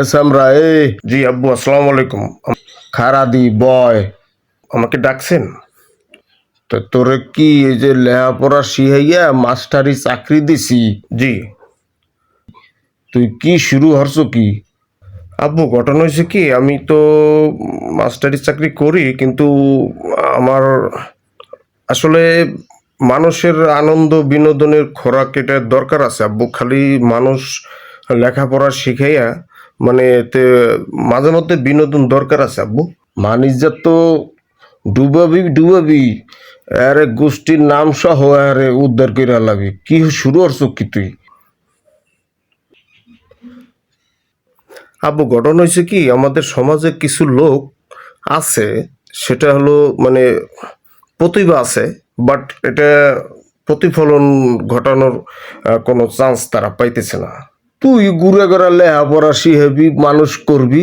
S আমরা এ জি আব্বু আসসালামু আলাইকুম। খারাদি বয় আমাকে ডাকছেন? তো তোরে কি এই যে লেহাপড়া শিহাইয়া মাস্টারি চাকরি দিছি? জি। তুই কি শুরু হরছ কি? আব্বু ঘটনা হয়েছে কি আমি তো মাস্টারি চাকরি করি কিন্তু আমার আসলে মানুষের আনন্দ বিনোদনের খোরাক এটা দরকার আছে। আব্বু খালি মানুষ লেখাপড়া শিখাইয়া মানে এতে মাঝে মধ্যে বিনোদন দরকার আছে আব্বু। মানিজ্জাত তো ডুবাবি ডুবাবি। আরে গোষ্ঠীর নাম সহ আরে উদ্ধার করে লাবি কি শুরু করছ কি তুই? আব্বু ঘটনা হয়েছে কি, আমাদের সমাজে কিছু লোক আছে, সেটা হলো মানে প্রতিভা আছে, বাট এটা প্রতিফলন ঘটানোর কোনো চান্স তারা পাইতেছে না। তুই ঘুরে ঘুরে লেহাপড়া শিহেবি মানুষ করবি,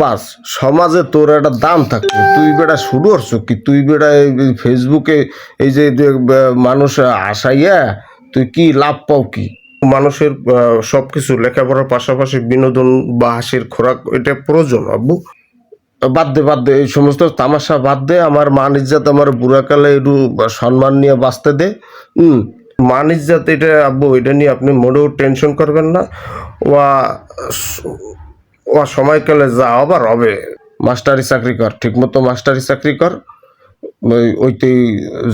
বাস। সমাজে তোর একটা দাম থাকবে তুই বেটা শুরু করছ কি? তুই বেটা এই ফেসবুকে এই যে মানুষ আসাইয়া তুই কি লাভ পাও কি? মানুষের সব কিছু লেখাপড়ার পাশাপাশি বিনোদন বা হাসির খোরাক, এটা প্রয়োজন আব্বু বাদ দে বাদ দে, এই সমস্ত তামাশা বাদ দে। আমার মান ইজ্জাত আমার বুড়াকালে একটু সম্মান নিয়ে বাঁচতে দে। হুম মান ইজ্জাত এটা আব্বু এটা নিয়ে আপনি মোটেও টেনশন করবেন না। ওয়া ও সময়কালে যা আবার হবে। মাস্টারি চাকরি কর ঠিক মতো মাস্টারি চাকরি কর। ওই ওইতেই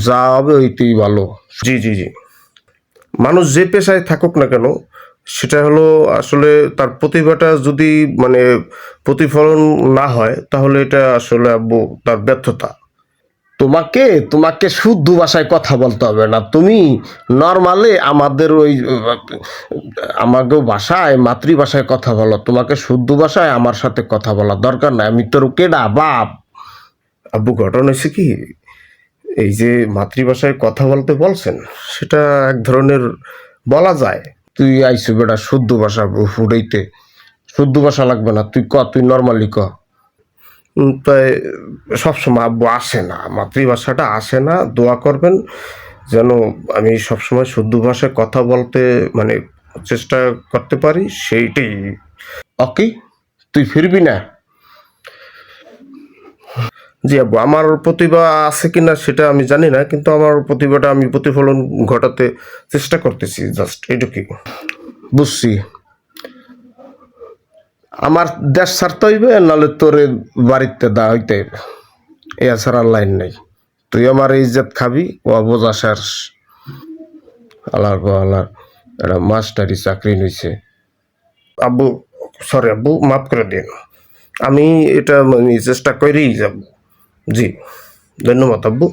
যা হবে ওইতেই ভালো। জি জি জি। মানুষ যে পেশায় থাকুক না কেন সেটা হলো আসলে তার প্রতিভাটা যদি মানে প্রতিফলন না হয় তাহলে এটা আসলে আব্বু তার ব্যর্থতা। তোমাকে তোমাকে শুদ্ধ ভাষায় কথা বলতে হবে না। তুমি নর্মালি আমাদের ওই আমাকে ভাষায় মাতৃভাষায় কথা বলো। তোমাকে শুদ্ধ ভাষায় আমার সাথে কথা বলা দরকার নাই। আমি তোর কেডা বাপ? আব্বু ঘটনা হয়েছে কি? এই যে মাতৃভাষায় কথা বলতে বলছেন সেটা এক ধরনের বলা যায়। তুই আইসু বেটা শুদ্ধ ভাষা ফুটাইতে শুদ্ধ ভাষা লাগবে না। তুই ক তুই নর্মালি ক? তাই সবসময় আব্বু আসে না মাতৃভাষাটা আসে না দোয়া করবেন যেন আমি সবসময় শুদ্ধ ভাষায় কথা বলতে মানে চেষ্টা করতে পারি সেইটাই। ওকে তুই ফিরবি না? জি আব্বু আমার প্রতিভা আছে কিনা সেটা আমি জানি না কিন্তু আমার প্রতিভাটা আমি প্রতিফলন ঘটাতে চেষ্টা করতেছি জাস্ট এটুকুই বুঝছি। আমার দেশ ছাড়তে হইবে, নাহলে তোরে বাড়িতে দা হইতে হইবে। এছাড়া লাইন নাই। তুই আমার ইজ্জত খাবি, ও বোঝা আল্লাহর গো আল্লাহর একটা মাস্টারি চাকরি নিছে। আব্বু সরি আব্বু, মাফ করে দিন। আমি এটা মানে চেষ্টা করেই যাব। জি, ধন্যবাদ আব্বু।